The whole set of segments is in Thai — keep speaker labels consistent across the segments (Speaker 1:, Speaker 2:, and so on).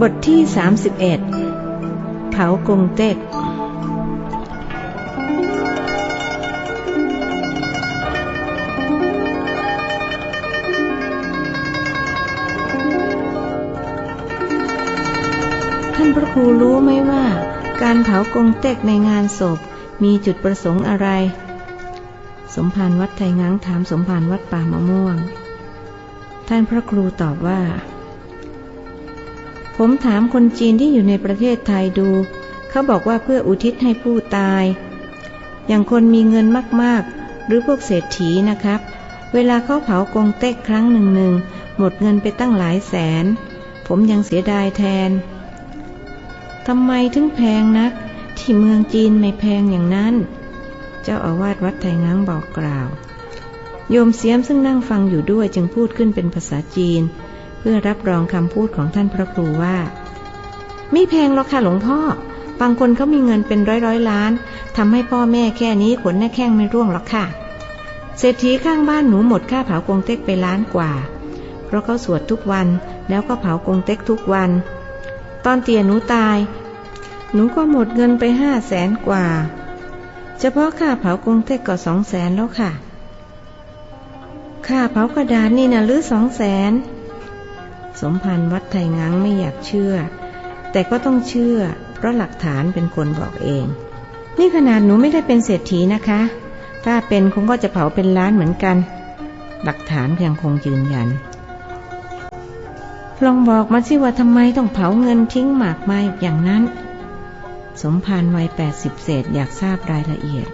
Speaker 1: บทที่ 31เผากงเต็ก ท่านพระครูรู้ไหมว่า การเผากงเต็กในงานศพมีจุดประสงค์อะไร สมภารวัดไทยง้างถามสมภารวัดป่ามะม่วง ท่านพระครูตอบว่า ผมถามคนจีนที่อยู่ในประเทศไทยดู เขาบอกว่าเพื่ออุทิศให้ผู้ตาย อย่างคนมีเงินมากๆ หรือพวกเศรษฐีนะครับ เวลาเขาเผากงเต็กครั้งหนึ่งหนึ่งหมดเงินไปตั้งหลายแสน ผมยังเสียดายแทนทำไมถึงแพงนัก ที่เมืองจีนไม่แพงอย่างนั้น เจ้าอาวาสวัดไทยง้างบอกกล่าว โยมเสียมซึ่งนั่งฟังอยู่ด้วยจึงพูดขึ้นเป็นภาษาจีน เพื่อรับรองคำพูดของท่านพระครูว่า ไม่แพงหรอกค่ะหลวงพ่อ บางคนเขามีเงินเป็นร้อยร้อยล้านทำให้พ่อแม่แค่นี้ขนหน้าแข้งไม่ร่วงหรอกค่ะ เศรษฐีข้างบ้านหนูหมดค่าเผากงเต็กไปล้านกว่า เพราะเขาสวดทุกวันแล้วก็เผากงเต็กทุกวัน ตอนเตียหนูตาย หนูก็หมดเงินไปห้าแสนกว่า เฉพาะค่าเผากงเต็กก็สองแสนแล้วค่ะค่าเผากระดาษนี่นะหรือสองแสน สมพันธ์วัดไทยงังไม่อยากเชื่อ แต่ก็ต้องเชื่อ เพราะหลักฐานเป็นคนบอกเอง นี่ขนาดหนูไม่ได้เป็นเศรษฐีนะคะ ถ้าเป็นคงก็จะเผาเป็นล้านเหมือนกัน หลักฐานยังคงยืนยัน ลองบอกมาสิว่าทำไมต้องเผาเงินทิ้งหมากไม้อย่างนั้น สมภารวัยแปดสิบเศษอยากทราบรายละเอียด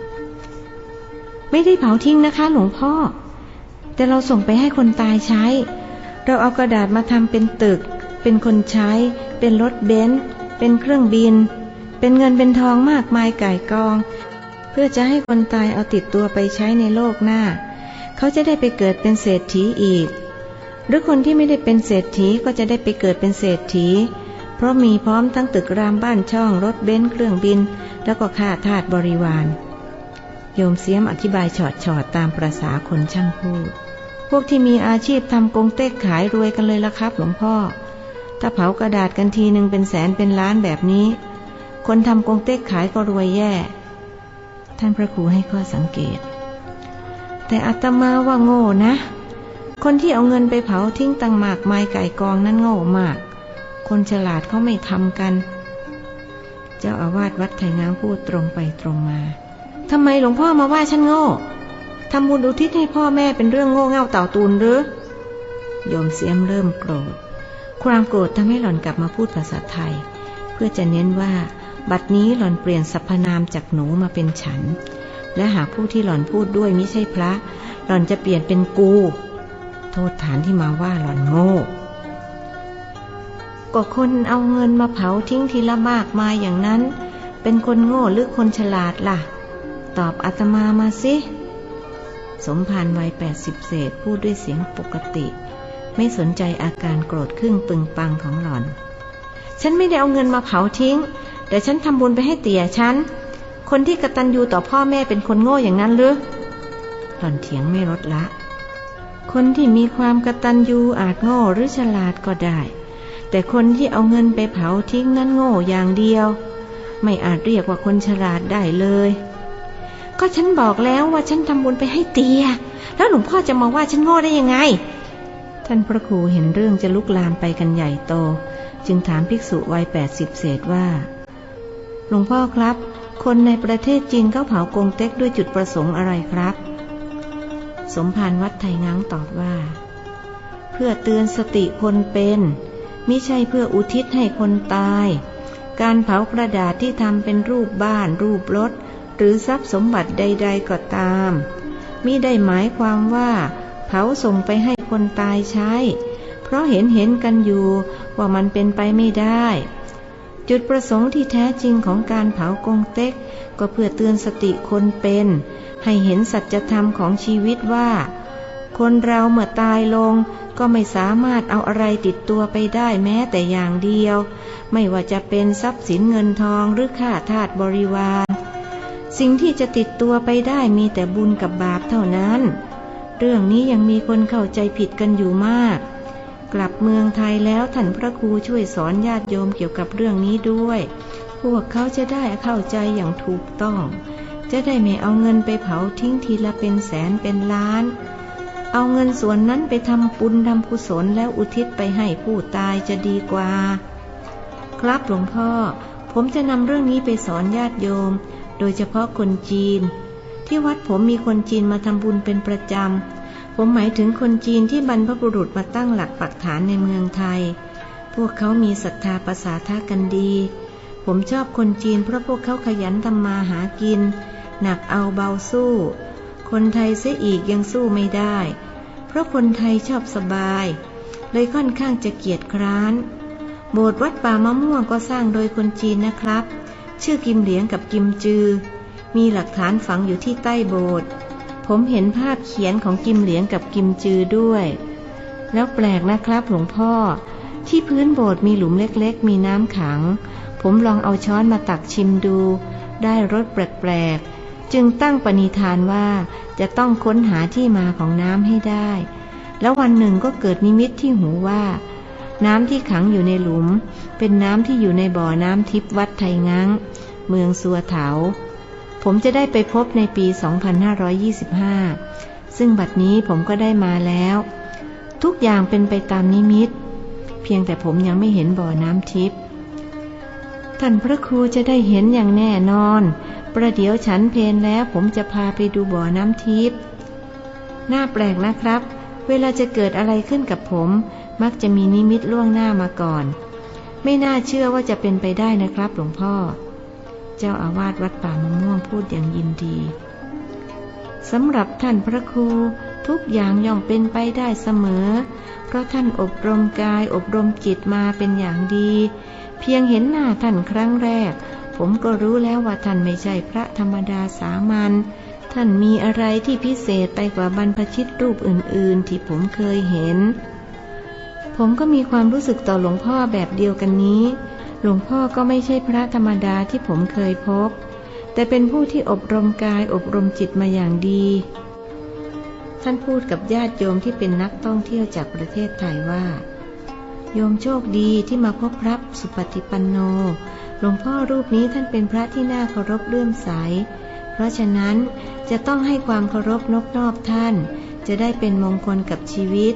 Speaker 1: ไม่ได้เผาทิ้งนะคะ หลวงพ่อ แต่เราส่งไปให้คนตายใช้ เราเอากระดาษมาทำเป็นตึก เป็นคนใช้ เป็นรถเบนซ์เป็นเครื่องบิน เป็นเงินเป็นทองมากมายก่ายกอง เพื่อจะให้คนตายเอาติดตัวไปใช้ในโลกหน้า เขาจะได้ไปเกิดเป็นเศรษฐีอีก หรือคนที่ไม่ได้เป็นเศรษฐีก็จะได้ไปเกิดเป็นเศรษฐี เพราะมีพร้อมทั้งตึกรามบ้านช่องรถเบนซ์เครื่องบิน แล้วก็ค่าทาสบริวารโยมเสียมอธิบายฉอดฉอดตามประษาคนช่างพูด พวกที่มีอาชีพทำกงเต็กขายรวยกันเลยละครับ หลวงพ่อ ถ้าเผากระดาษกันทีหนึ่งเป็นแสนเป็นล้านแบบนี้ คนทำกงเต็กขายก็รวยแย่ ท่านพระครูให้ข้อสังเกต แต่อาตมาว่าโง่นะ คนที่เอาเงินไปเผาทิ้งตังหมากไม้ไก่กองนั้นโง่มาก คนฉลาดเขาไม่ทำกัน เจ้าอาวาสวัดไทยน้ำพูดตรงไปตรงมาทำไมหลวงพ่อมาว่าฉันโง่ ทำบุญอุทิศให้พ่อแม่เป็นเรื่องโง่เง่าเต่าตูนหรือ โยมเสียมเริ่มโกรธ ความโกรธทำให้หล่อนกลับมาพูดภาษาไทย เพื่อจะเน้นว่า บัดนี้หล่อนเปลี่ยนสรรพนามจากหนูมาเป็นฉัน และหากผู้ที่หล่อนพูดด้วยไม่ใช่พระ หล่อนจะเปลี่ยนเป็นกู โทษฐานที่มาว่าหล่อนโง่ก็คนเอาเงินมาเผาทิ้งทีละมากมาอย่างนั้น เป็นคนโง่หรือคนฉลาดล่ะ ตอบอาตมามาสิ สมภารวัยแปดสิบเศษพูดด้วยเสียงปกติ ไม่สนใจอาการโกรธครึ่งปึงปังของหล่อน ฉันไม่ได้เอาเงินมาเผาทิ้ง แต่ฉันทำบุญไปให้เตี่ยฉัน คนที่กระตันยูต่อพ่อแม่เป็นคนโง่อย่างนั้นหรือหล่อนเถียงไม่ลดละ คนที่มีความกระตันยูอาจโง่หรือฉลาดก็ได้ แต่คนที่เอาเงินไปเผาทิ้งนั้นโง่อย่างเดียว ไม่อาจเรียกว่าคนฉลาดได้เลย ก็ฉันบอกแล้วว่าฉันทำบุญไปให้เตีย แล้วหลวงพ่อจะมาว่าฉันโง่ได้ยังไง ท่านพระครูเห็นเรื่องจะลุกลามไปกันใหญ่โต จึงถามภิกษุวัยแปดสิบเศษว่า หลวงพ่อครับ คนในประเทศจีนเขาเผากงเต็กด้วยจุดประสงค์อะไรครับ สมภารวัดไทยง้างตอบว่า เพื่อเตือนสติคนเป็นมิใช่เพื่ออุทิศให้คนตาย การเผากระดาษที่ทำเป็นรูปบ้านรูปรถ หรือทรัพย์สมบัติใด ๆ ก็ตาม มิได้หมายความว่า เผาส่งไปให้คนตายใช้ เพราะเห็นเห็นกันอยู่ว่ามันเป็นไปไม่ได้ จุดประสงค์ที่แท้จริงของการเผากงเต็ก ก็เพื่อเตือนสติคนเป็น ให้เห็นสัจธรรมของชีวิตว่า คนเราเมื่อตายลงก็ไม่สามารถเอาอะไรติดตัวไปได้แม้แต่อย่างเดียว ไม่ว่าจะเป็นทรัพย์สินเงินทองหรือค่าทาสบริวาร สิ่งที่จะติดตัวไปได้มีแต่บุญกับบาปเท่านั้น เรื่องนี้ยังมีคนเข้าใจผิดกันอยู่มาก กลับเมืองไทยแล้วท่านพระครูช่วยสอนญาติโยมเกี่ยวกับเรื่องนี้ด้วย พวกเขาจะได้เข้าใจอย่างถูกต้อง จะได้ไม่เอาเงินไปเผาทิ้งทีละเป็นแสนเป็นล้าน เอาเงินส่วนนั้นไปทำปุญทำกุศลแล้วอุทิศไปให้ผู้ตายจะดีกว่า ครับหลวงพ่อ ผมจะนำเรื่องนี้ไปสอนญาติโยม โดยเฉพาะคนจีน ที่วัดผมมีคนจีนมาทำบุญเป็นประจำ ผมหมายถึงคนจีนที่บรรพบุรุษมาตั้งหลักปักฐานในเมืองไทย พวกเขามีศรัทธาภาษาท่ากันดี ผมชอบคนจีนเพราะพวกเขาขยันทำมาหากิน หนักเอาเบาสู้ คนไทยเสียอีกยังสู้ไม่ได้ เพราะคนไทยชอบสบาย เลยค่อนข้างจะเกียจคร้าน โบสถ์วัดป่ามะม่วงก็สร้างโดยคนจีนนะครับ ชื่อกิมเหลียงกับกิมจือ มีหลักฐานฝังอยู่ที่ใต้โบสถ์ผมเห็นภาพเขียนของกิมเหลียงกับกิมจือด้วย แล้วแปลกนะครับหลวงพ่อ ที่พื้นโบสถ์มีหลุมเล็กๆ มีน้ำขัง ผมลองเอาช้อนมาตักชิมดู ได้รสแปลกๆ จึงตั้งปณิธานว่าจะต้องค้นหาที่มาของน้ำให้ได้ แล้ววันหนึ่งก็เกิดนิมิตที่หูว่า น้ำที่ขังอยู่ในหลุม เป็นน้ำที่อยู่ในบ่อน้ำทิพวัดไทยงังเมืองสัวเถา ผมจะได้ไปพบในปี 2525 ซึ่งบัดนี้ผมก็ได้มาแล้ว ทุกอย่างเป็นไปตามนิมิต เพียงแต่ผมยังไม่เห็นบ่อน้ำทิพท่านพระครูจะได้เห็นอย่างแน่นอน ประเดี๋ยวฉันเพนแล้วผมจะพาไปดูบ่อน้ำทิพย์น่าแปลกนะครับ เวลาจะเกิดอะไรขึ้นกับผม มักจะมีนิมิตล่วงหน้ามาก่อน ไม่น่าเชื่อว่าจะเป็นไปได้นะครับหลวงพ่อ เจ้าอาวาสวัดป่ามะม่วงพูดอย่างยินดีสำหรับท่านพระครูทุกอย่างย่อมเป็นไปได้เสมอ เพราะท่านอบรมกายอบรมจิตมาเป็นอย่างดี เพียงเห็นหน้าท่านครั้งแรก ผมก็รู้แล้วว่าท่านไม่ใช่พระธรรมดาสามัญท่านมีอะไรที่พิเศษไปกว่าบรรพชิตรูปอื่น ๆ ที่ผมเคยเห็น ผมก็มีความรู้สึกต่อหลวงพ่อแบบเดียวกันนี้ หลวงพ่อก็ไม่ใช่พระธรรมดาที่ผมเคยพบ แต่เป็นผู้ที่อบรมกายอบรมจิตมาอย่างดี ท่านพูดกับญาติโยมที่เป็นนักท่องเที่ยวจากประเทศไทยว่า โยมโชคดีที่มาพบพระสุปฏิปันโน หลวงพ่อรูปนี้ท่านเป็นพระที่น่าเคารพเลื่อมใส เพราะฉะนั้นจะต้องให้ความเคารพนบนอบท่าน จะได้เป็นมงคลกับชีวิต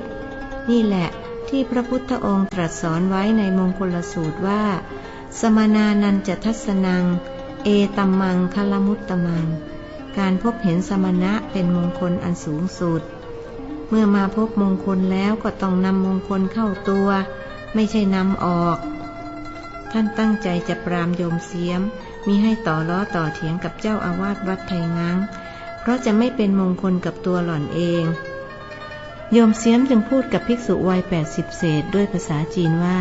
Speaker 1: นี่แหละ ที่พระพุทธองค์ตรัสสอนไว้ในมงคลสูตรว่า สมนานันจะทัศนัง เอตัมมังคลมุตตมัง การพบเห็นสมณะเป็นมงคลอันสูงสุด เมื่อมาพบมงคลแล้วก็ต้องนำมงคลเข้าตัว ไม่ใช่นำออก ท่านตั้งใจจะปรามโยมเสียมมีให้ต่อล้อต่อเถียงกับเจ้าอาวาสวัดไทยงังเพราะจะไม่เป็นมงคลกับตัวหล่อนเอง โยมเสียมจึงพูดกับภิกษุวัยแปดสิบเศษด้วยภาษาจีนว่า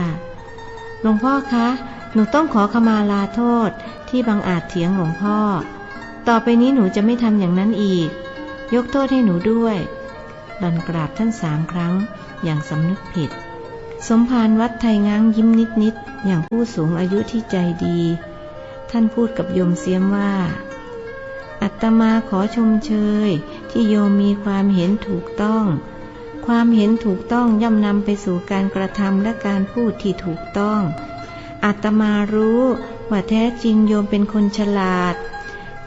Speaker 1: หลวงพ่อคะ หนูต้องขอขมาลาโทษที่บังอาจเถียงหลวงพ่อ ต่อไปนี้หนูจะไม่ทำอย่างนั้นอีก ยกโทษให้หนูด้วยหล่อนกราบท่านสามครั้ง อย่างสำนึกผิด สมภารวัดไทยง้างยิ้มนิดๆ อย่างผู้สูงอายุที่ใจดี ท่านพูดกับโยมเสียมว่า อัตมาขอชมเชย ที่โยมมีความเห็นถูกต้อง ความเห็นถูกต้องย่อมนำไปสู่การกระทำและการพูดที่ถูกต้องอัตมารู้ว่าแท้จริงโยมเป็นคนฉลาด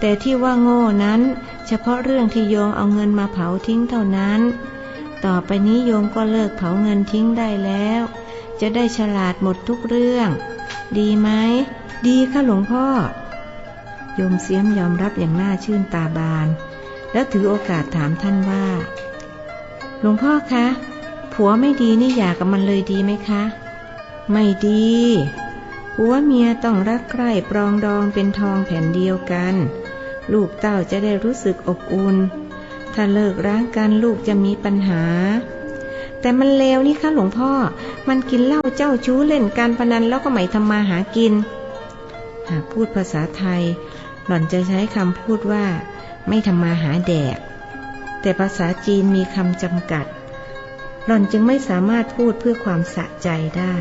Speaker 1: แต่ที่ว่าโง่นั้น เฉพาะเรื่องที่โยมเอาเงินมาเผาทิ้งเท่านั้น ต่อไปนี้โยมก็เลิกเผาเงินทิ้งได้แล้ว จะได้ฉลาดหมดทุกเรื่อง ดีไหม ดีค่ะหลวงพ่อ โยมเสียมยอมรับอย่างน่าชื่นตาบาน แล้วถือโอกาสถามท่านว่า หลวงพ่อคะ ผัวไม่ดีนี่หย่ากับมันเลยดีไหมคะ ไม่ดีผัวเมียต้องรักใคร่ปรองดองเป็นทองแผ่นเดียวกัน ลูกเต้าจะได้รู้สึกอบอุ่น ถ้าเลิกร้างกันลูกจะมีปัญหา แต่มันเลวนี่คะหลวงพ่อ มันกินเหล้าเจ้าชู้เล่นการพนันแล้วก็ไม่ทำมาหากิน หากพูดภาษาไทย หล่อนจะใช้คำพูดว่า ไม่ทำมาหาแดก แต่ภาษาจีนมีคำจำกัด หล่อนจึงไม่สามารถพูดเพื่อความสะใจได้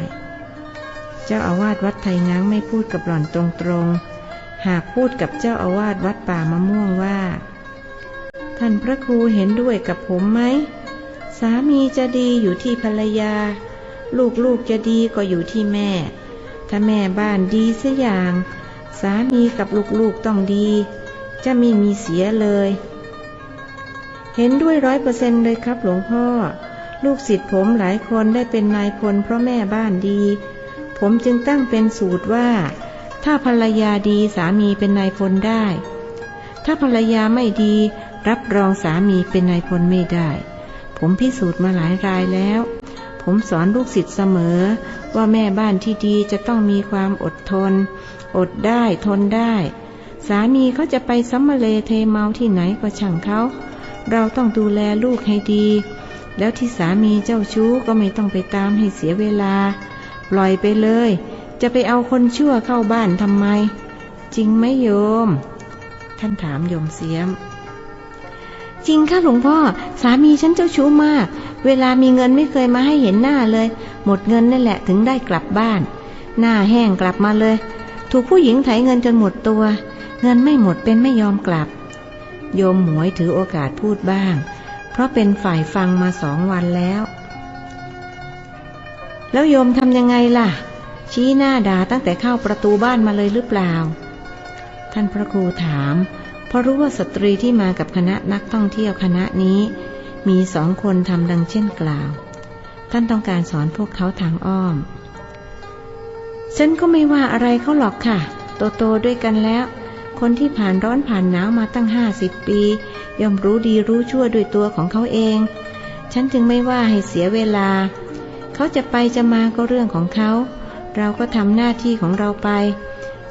Speaker 1: เจ้าอาวาสวัดไทยง้างไม่พูดกับหล่อนตรงๆ หากพูดกับเจ้าอาวาสวัดป่ามะม่วงว่า ท่านพระครูเห็นด้วยกับผมไหม สามีจะดีอยู่ที่ภรรยา ลูกๆจะดีก็อยู่ที่แม่ ถ้าแม่บ้านดีสัอย่าง สามีกับลูกๆต้องดี จะไม่มีเสียเลย เห็นด้วยร้อยเปอร์เซนเลยครับหลวงพ่อ ลูกศิษย์ผมหลายคนได้เป็นนายพลเพราะแม่บ้านดี ผมจึงตั้งเป็นสูตรว่า ถ้าภรรยาดีสามีเป็นนายพลได้ ถ้าภรรยาไม่ดี รับรองสามีเป็นนายพลไม่ได้ ผมพิสูจน์มาหลายรายแล้ว ผมสอนลูกศิษย์เสมอ ว่าแม่บ้านที่ดีจะต้องมีความอดทน อดได้ทนได้ สามีเขาจะไปซัมมาเลเทเมาที่ไหนก็ช่างเขา เราต้องดูแลลูกให้ดี แล้วที่สามีเจ้าชู้ก็ไม่ต้องไปตามให้เสียเวลา ปล่อยไปเลย จะไปเอาคนชั่วเข้าบ้านทำไม จริงไหมโยม ท่านถามโยมเสียม จริงค่ะหลวงพ่อ สามีฉันเจ้าชู้มาก เวลามีเงินไม่เคยมาให้เห็นหน้าเลย หมดเงินนั่นแหละถึงได้กลับบ้าน หน้าแห้งกลับมาเลย ถูกผู้หญิงไถเงินจนหมดตัว เงินไม่หมดเป็นไม่ยอมกลับ โยมหมวยถือโอกาสพูดบ้าง เพราะเป็นฝ่ายฟังมาสองวันแล้ว แล้วโยมทำยังไงล่ะ ชี้หน้าด่าตั้งแต่เข้าประตูบ้านมาเลยหรือเปล่า ท่านพระครูถาม เพราะรู้ว่าสตรีที่มากับคณะนักท่องเที่ยวคณะนี้ มีสองคนทำดังเช่นกล่าว ท่านต้องการสอนพวกเขาทางอ้อมฉันก็ไม่ว่าอะไรเขาหรอกค่ะ โตโตๆด้วยกันแล้ว คนที่ผ่านร้อนผ่านหนาวมาตั้งห้าสิบปี ย่อมรู้ดีรู้ชั่วด้วยตัวของเขาเอง ฉันจึงไม่ว่าให้เสียเวลา เขาจะไปจะมาก็เรื่องของเขา เราก็ทำหน้าที่ของเราไป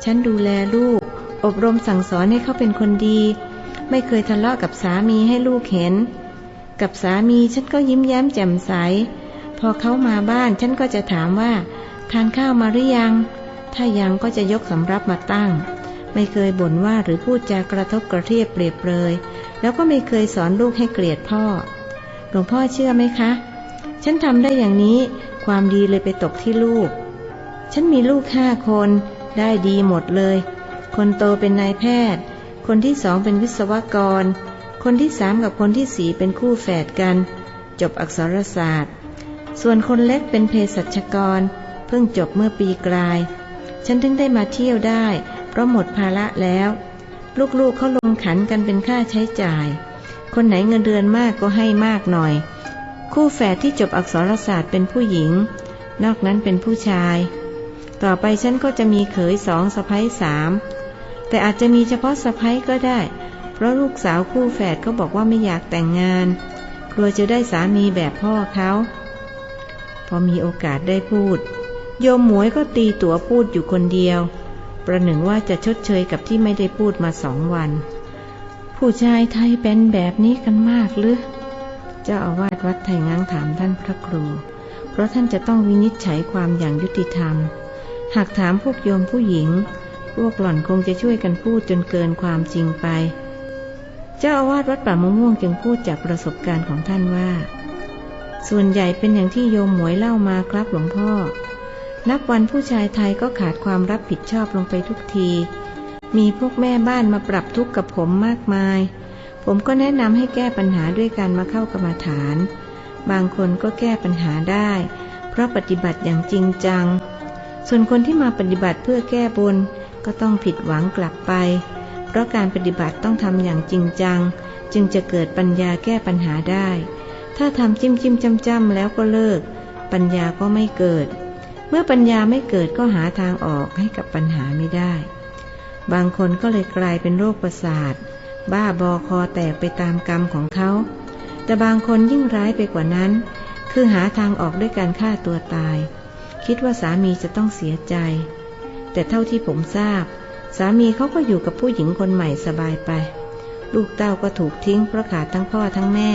Speaker 1: ฉันดูแลลูก อบรมสั่งสอนให้เขาเป็นคนดี ไม่เคยทะเลาะกับสามีให้ลูกเห็น กับสามีฉันก็ยิ้มแย้มแจ่มใส พอเขามาบ้านฉันก็จะถามว่า ทานข้าวมาหรือยัง ถ้ายังก็จะยกสำรับมาตั้ง ไม่เคยบ่นว่าหรือพูดจากระทบกระเทียบเปรียบเปรยแล้วก็ไม่เคยสอนลูกให้เกลียดพ่อ หลวงพ่อเชื่อไหมคะ ฉันทำได้อย่างนี้ ความดีเลยไปตกที่ลูก ฉันมีลูกห้าคน ได้ดีหมดเลย คนโตเป็นนายแพทย์ คนที่สองเป็นวิศวกร คนที่สามกับคนที่สี่เป็นคู่แฝดกัน จบอักษรศาสตร์ ส่วนคนเล็กเป็นเภสัชกร เพิ่งจบเมื่อปีกลาย ฉันถึงได้มาเที่ยวได้ เพราะหมดภาระแล้ว ลูกๆเขาลงขันกันเป็นค่าใช้จ่าย คนไหนเงินเดือนมากก็ให้มากหน่อย คู่แฝดที่จบอักษรศาสตร์เป็นผู้หญิง นอกนั้นเป็นผู้ชาย ต่อไปฉันก็จะมีเขยสองสะพ้ยสามแต่อาจจะมีเฉพาะสะพ้ยก็ได้ เพราะลูกสาวคู่แฝดเขาบอกว่าไม่อยากแต่งงานกลัวจะได้สามีแบบพ่อเขาพอมีโอกาสได้พูด โยมหมวยก็ตีตั๋วพูดอยู่คนเดียว ประหนึ่งว่าจะชดเชยกับที่ไม่ได้พูดมาสองวัน ผู้ชายไทยเป็นแบบนี้กันมากหรือเจ้าอาวาสวัดไทยง้างถามท่านพระครู เพราะท่านจะต้องวินิจฉัยความอย่างยุติธรรม หากถามพวกโยมผู้หญิง พวกหล่อนคงจะช่วยกันพูดจนเกินความจริงไป เจ้าอาวาสวัดป่ามะม่วงจึงพูดจากประสบการณ์ของท่านว่า ส่วนใหญ่เป็นอย่างที่โยมหมวยเล่ามาครับหลวงพ่อ นับวันผู้ชายไทยก็ขาดความรับผิดชอบลงไปทุกที มีพวกแม่บ้านมาปรับทุกข์กับผมมากมาย ผมก็แนะนำให้แก้ปัญหาด้วยการมาเข้ากรรมฐาน บางคนก็แก้ปัญหาได้ เพราะปฏิบัติอย่างจริงจัง ส่วนคนที่มาปฏิบัติเพื่อแก้บนก็ต้องผิดหวังกลับไป เพราะการปฏิบัติต้องทำอย่างจริงจัง จึงจะเกิดปัญญาแก้ปัญหาได้ ถ้าทำจิ้มจิ้มจ้ำจ้ำแล้วก็เลิก ปัญญาก็ไม่เกิด เมื่อปัญญาไม่เกิดก็หาทางออกให้กับปัญหาไม่ได้ บางคนก็เลยกลายเป็นโรคประสาท บ้าบอคอแตกไปตามกรรมของเขา แต่บางคนยิ่งร้ายไปกว่านั้น คือหาทางออกด้วยการฆ่าตัวตาย คิดว่าสามีจะต้องเสียใจ แต่เท่าที่ผมทราบ สามีเขาก็อยู่กับผู้หญิงคนใหม่สบายไป ลูกเต้าก็ถูกทิ้งเพราะขาดทั้งพ่อทั้งแม่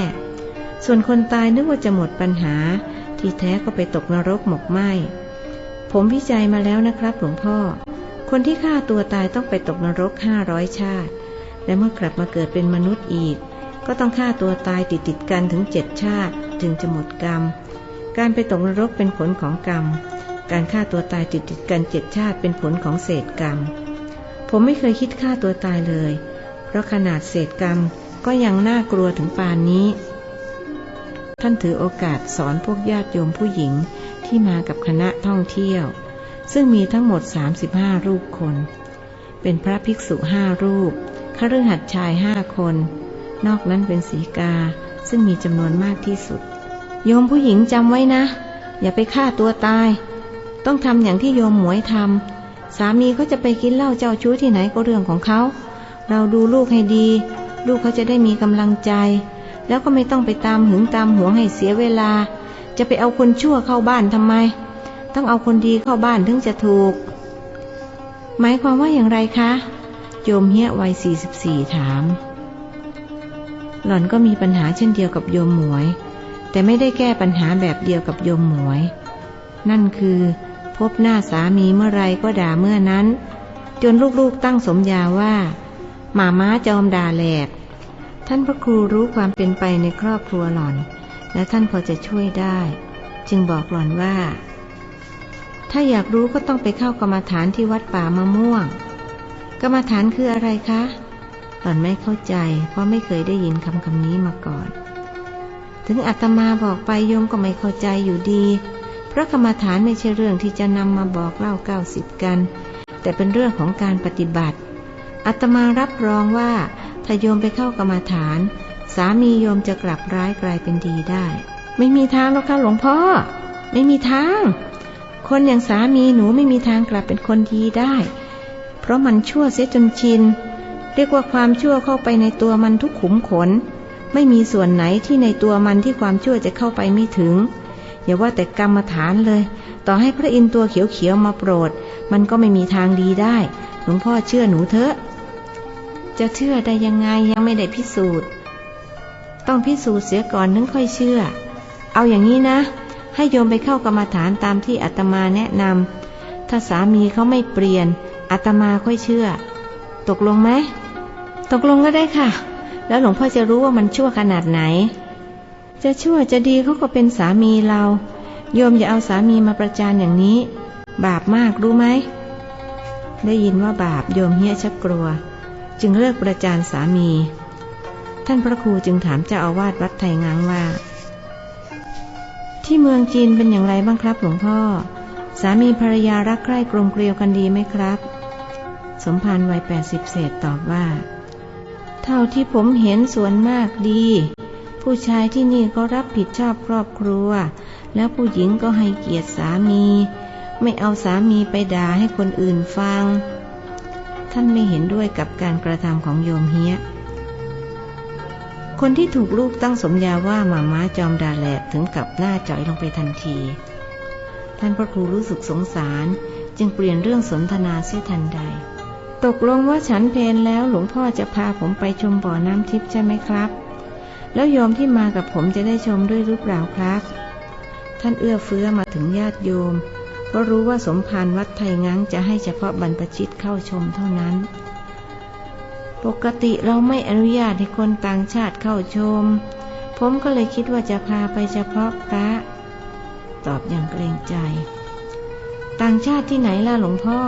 Speaker 1: ส่วนคนตายนึกว่าจะหมดปัญหา ที่แท้ก็ไปตกนรกหมกไหม้ ผมวิจัยมาแล้วนะครับหลวงพ่อ คนที่ฆ่าตัวตายต้องไปตกนรกห้าร้อยชาติ และเมื่อกลับมาเกิดเป็นมนุษย์อีก ก็ต้องฆ่าตัวตายติดติดกันถึงเจ็ดชาติ จึงจะหมดกรรม การไปตกนรกเป็นผลของกรรม การฆ่าตัวตายติดติดกันเจ็ดชาติเป็นผลของเศษกรรม ผมไม่เคยคิดฆ่าตัวตายเลย เพราะขนาดเศษกรรมก็ยังน่ากลัวถึงปานนี้ ท่านถือโอกาสสอนพวกญาติโยมผู้หญิง ที่มากับคณะท่องเที่ยว ซึ่งมีทั้งหมด 35 รูปคน เป็นพระภิกษุห้ารูปคฤหัสถ์ชายห้าคน นอกนั้นเป็นสีกา ซึ่งมีจำนวนมากที่สุด โยมผู้หญิงจำไว้นะ อย่าไปฆ่าตัวตาย ต้องทำอย่างที่โยมหมวยทำสามีเขาจะไปกินเหล้าเจ้าชู้ที่ไหนก็เรื่องของเขา เราดูลูกให้ดี ลูกเขาจะได้มีกำลังใจ แล้วก็ไม่ต้องไปตามหึงตามหวงให้เสียเวลา จะไปเอาคนชั่วเข้าบ้านทำไม ต้องเอาคนดีเข้าบ้านถึงจะถูก หมายความว่าอย่างไรคะ โยมเฮียวัย 44 ถาม หล่อนก็มีปัญหาเช่นเดียวกับโยมหมวย แต่ไม่ได้แก้ปัญหาแบบเดียวกับโยมหมวย นั่นคือ พบหน้าสามีเมื่อไรก็ด่าเมื่อนั้น จนลูกๆตั้งสมญาว่าหมาม้าจอมด่าแหลกท่านพระครูรู้ความเป็นไปในครอบครัวหล่อน และท่านพอจะช่วยได้ จึงบอกหล่อนว่า ถ้าอยากรู้ก็ต้องไปเข้ากรรมฐานที่วัดป่ามะม่วง กรรมฐานคืออะไรคะ หล่อนไม่เข้าใจ เพราะไม่เคยได้ยินคำคำนี้มาก่อน ถึงอาตมาบอกไปโยมก็ไม่เข้าใจอยู่ดี เพราะกรรมฐานไม่ใช่เรื่องที่จะนำมาบอกเล่าเก้าสิบกัน แต่เป็นเรื่องของการปฏิบัติอาตมารับรองว่าถ้าโยมไปเข้ากรรมฐาน สามีโยมจะกลับร้ายกลายเป็นดีได้ ไม่มีทางหรอกค่ะหลวงพ่อ ไม่มีทาง คนอย่างสามีหนูไม่มีทางกลับเป็นคนดีได้ เพราะมันชั่วเสียจนชิน เรียกว่าความชั่วเข้าไปในตัวมันทุกขุมขน ไม่มีส่วนไหนที่ในตัวมันที่ความชั่วจะเข้าไปไม่ถึง อย่าว่าแต่กรรมฐานเลย ต่อให้พระอินทร์ตัวเขียวๆมาโปรด มันก็ไม่มีทางดีได้ หลวงพ่อเชื่อหนูเถอะ จะเชื่อได้ยังไงยังไม่ได้พิสูจน์ ต้องพิสูจน์เสียก่อนนึงค่อยเชื่อ เอาอย่างนี้นะ ให้โยมไปเข้ากรรมฐานตามที่อาตมาแนะนำถ้าสามีเขาไม่เปลี่ยนอาตมาค่อยเชื่อ ตกลงไหมตกลงก็ได้ค่ะ แล้วหลวงพ่อจะรู้ว่ามันชั่วขนาดไหน จะชั่วจะดีเขาก็เป็นสามีเรา โยมอย่าเอาสามีมาประจานอย่างนี้ บาปมากรู้ไหมได้ยินว่าบาปโยมเฮียชักกลัว จึงเลิกประจานสามี ท่านพระครูจึงถามเจ้าอาวาสวัดไทยงางว่า ที่เมืองจีนเป็นอย่างไรบ้างครับหลวงพ่อ สามีภรรยารักใคร่กลมเกลียวกันดีไหมครับ สมภารวัยแปดสิบเศษตอบว่า เท่าที่ผมเห็นส่วนมากดี ผู้ชายที่นี่ก็รับผิดชอบครอบครัว แล้วผู้หญิงก็ให้เกียรติสามี ไม่เอาสามีไปด่าให้คนอื่นฟัง ท่านไม่เห็นด้วยกับการกระทำของโยมเฮีย คนที่ถูกลูกตั้งสมญาว่าหมาม้าจอมดาแหลกถึงกับหน้าจ่อยลงไปทันที ท่านพระครูรู้สึกสงสาร จึงเปลี่ยนเรื่องสนทนาเสียทันใด ตกลงว่าฉันเพนแล้วหลวงพ่อจะพาผมไปชมบ่อน้ำทิพย์ใช่ไหมครับ แล้วโยมที่มากับผมจะได้ชมด้วยหรือเปล่าครับ ท่านเอื้อเฟื้อมาถึงญาติโยม เพราะรู้ว่าสมภารวัดไทยงังจะให้เฉพาะบรรพชิตเข้าชมเท่านั้น ปกติเราไม่อนุญาตให้คนต่างชาติเข้าชม ผมก็เลยคิดว่าจะพาไปเฉพาะพระ ตอบอย่างเกรงใจ ต่างชาติที่ไหนล่ะหลวงพ่อ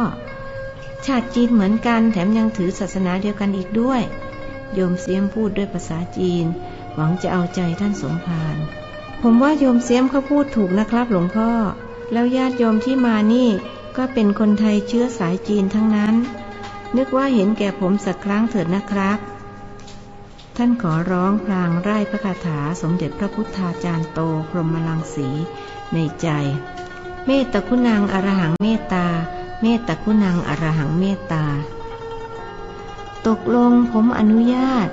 Speaker 1: ชาติจีนเหมือนกันแถมยังถือศาสนาเดียวกันอีกด้วย โยมเสียมพูดด้วยภาษาจีน หวังจะเอาใจท่านสมภารผมว่าโยมเสียมเขาพูดถูกนะครับหลวงพ่อ แล้วญาติโยมที่มานี่ก็เป็นคนไทยเชื้อสายจีนทั้งนั้น นึกว่าเห็นแก่ผมสักครั้งเถิดนะครับ ท่านขอร้องพลางไร้พระคาถาสมเด็จพระพุทธาจารย์โตพรหมลังสีในใจ เมตตาคุณังอรหังเมตตา เมตตาคุณังอรหังเมตตา ตกลงผมอนุญาต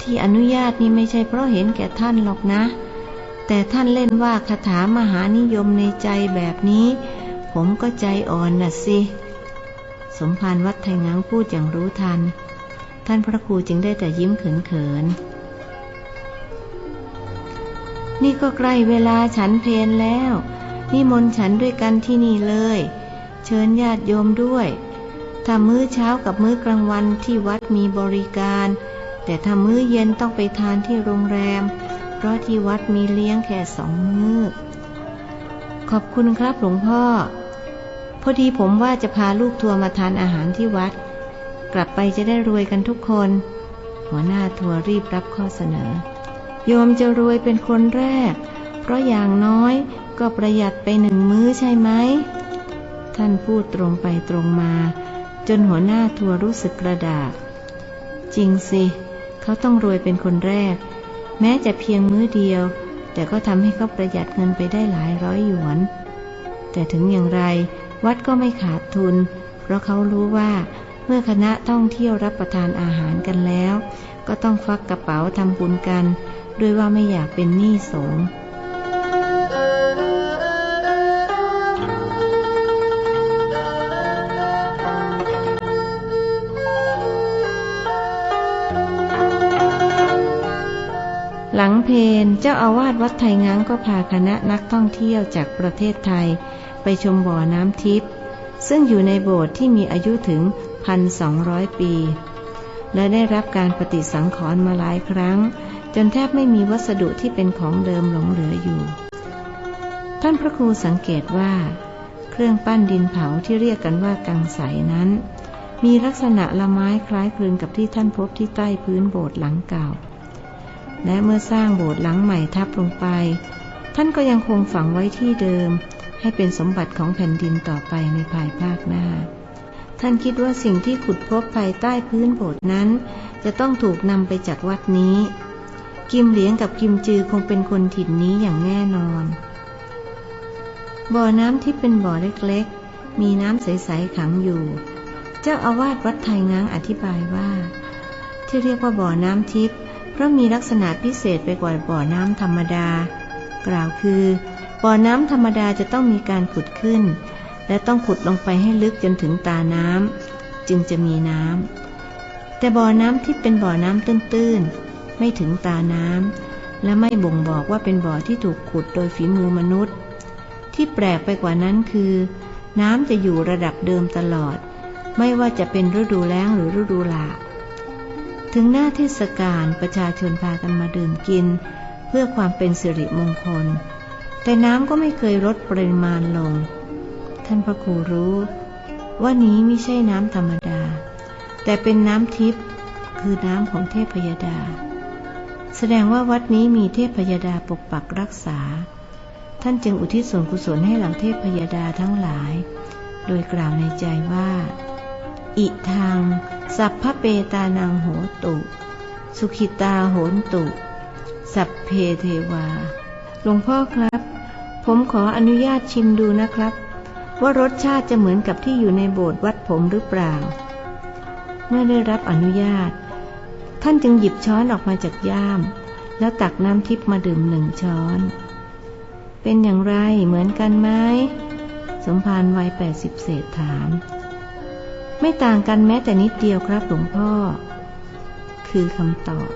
Speaker 1: ที่อนุญาตนี่ไม่ใช่เพราะเห็นแก่ท่านหรอกนะ แต่ท่านเล่นว่าคาถามหานิยมในใจแบบนี้ ผมก็ใจอ่อนน่ะสิ สมภารวัดไทยงังพูดอย่างรู้ทัน ท่านพระครูจึงได้แต่ยิ้มเขินๆ นี่ก็ใกล้เวลาฉันเพลนแล้ว นิมนต์ฉันด้วยกันที่นี่เลย เชิญญาติโยมด้วย ถ้ามื้อเช้ากับมื้อกลางวันที่วัดมีบริการ แต่ถ้ามื้อเย็นต้องไปทานที่โรงแรม เพราะที่วัดมีเลี้ยงแค่สองมื้อ ขอบคุณครับหลวงพ่อ พอดีผมว่าจะพาลูกทัวร์มาทานอาหารที่วัด กลับไปจะได้รวยกันทุกคน หัวหน้าทัวร์รีบรับข้อเสนอ โยมจะรวยเป็นคนแรก เพราะอย่างน้อยก็ประหยัดไปหนึ่งมื้อใช่ไหม ท่านพูดตรงไปตรงมา จนหัวหน้าทัวร์รู้สึกกระดาก จริงสิ เขาต้องรวยเป็นคนแรก แม้จะเพียงมื้อเดียว แต่ก็ทำให้เขาประหยัดเงินไปได้หลายร้อยหยวน แต่ถึงอย่างไร วัดก็ไม่ขาดทุน เพราะเขารู้ว่าเมื่อคณะท่องเที่ยวรับประทานอาหารกันแล้ว ก็ต้องฟักกระเป๋าทำบุญกัน ด้วยว่าไม่อยากเป็นหนี้สงฆ์หลังเพนเจ้าอาวาสวัดไทยง้างก็พาคณะนักท่องเที่ยวจากประเทศไทย ไปชมบ่อน้ำทิพย์ซึ่งอยู่ในโบสถ์ที่มีอายุถึงพันสองร้อยปี และได้รับการปฏิสังขรณ์มาหลายครั้ง จนแทบไม่มีวัสดุที่เป็นของเดิมหลงเหลืออยู่ ท่านพระครูสังเกตว่า เครื่องปั้นดินเผาที่เรียกกันว่ากังใสนั้น มีลักษณะละไม้คล้ายคลึงกับที่ท่านพบที่ใต้พื้นโบสถ์หลังเก่า และเมื่อสร้างโบสถ์หลังใหม่ทับลงไป ท่านก็ยังคงฝังไว้ที่เดิม ให้เป็นสมบัติของแผ่นดินต่อไปในภายภาคหน้า ท่านคิดว่าสิ่งที่ขุดพบภายใต้พื้นโบสถ์นั้น จะต้องถูกนำไปจากวัดนี้ กิมเหลียงกับกิมจือคงเป็นคนถิ่นนี้อย่างแน่นอน บ่อน้ำที่เป็นบ่อเล็กๆ มีน้ำใสๆขังอยู่ เจ้าอาวาสวัดไทยง้างอธิบายว่า ที่เรียกว่าบ่อน้ำทิพย์เพราะมีลักษณะพิเศษไปกว่าบ่อน้ำธรรมดา กล่าวคือ บ่อน้ำธรรมดาจะต้องมีการขุดขึ้น และต้องขุดลงไปให้ลึกจนถึงตาน้ำจึงจะมีน้ำแต่บ่อน้ำที่เป็นบ่อน้ำตื้นๆ ไม่ถึงตาน้ำและไม่บ่งบอกว่าเป็นบ่อที่ถูกขุดโดยฝีมือมนุษย์ ที่แปลกไปกว่านั้นคือ น้ำจะอยู่ระดับเดิมตลอด ไม่ว่าจะเป็นฤดูแล้งหรือฤดูหลากถึงหน้าเทศกาลประชาชนพากันมาดื่มกิน เพื่อความเป็นสิริมงคล แต่น้ำก็ไม่เคยลดปริมาณลง ท่านพระครูรู้ว่านี้ไม่ใช่น้ำธรรมดา แต่เป็นน้ำทิพย์คือน้ำของเทพยดา แสดงว่าวัดนี้มีเทพยดาปกปักรักษา ท่านจึงอุทิศส่วนกุศลให้เหล่าเทพยดาทั้งหลาย โดยกล่าวในใจว่า อิทาง สัพพะเปตานังโหตุ สุขิตาโหนตุ สัพเพเทวา หลวงพ่อครับ ผมขออนุญาตชิมดูนะครับ ว่ารสชาติจะเหมือนกับที่อยู่ในโบสถ์วัดผมหรือเปล่า เมื่อได้รับอนุญาต ท่านจึงหยิบช้อนออกมาจากย่าม แล้วตักน้ำทิพมาดื่มหนึ่งช้อน เป็นอย่างไรเหมือนกันไหมสมภารวัยแปดสิบเศษถาม ไม่ต่างกันแม้แต่นิดเดียวครับหลวงพ่อ คือคำตอบ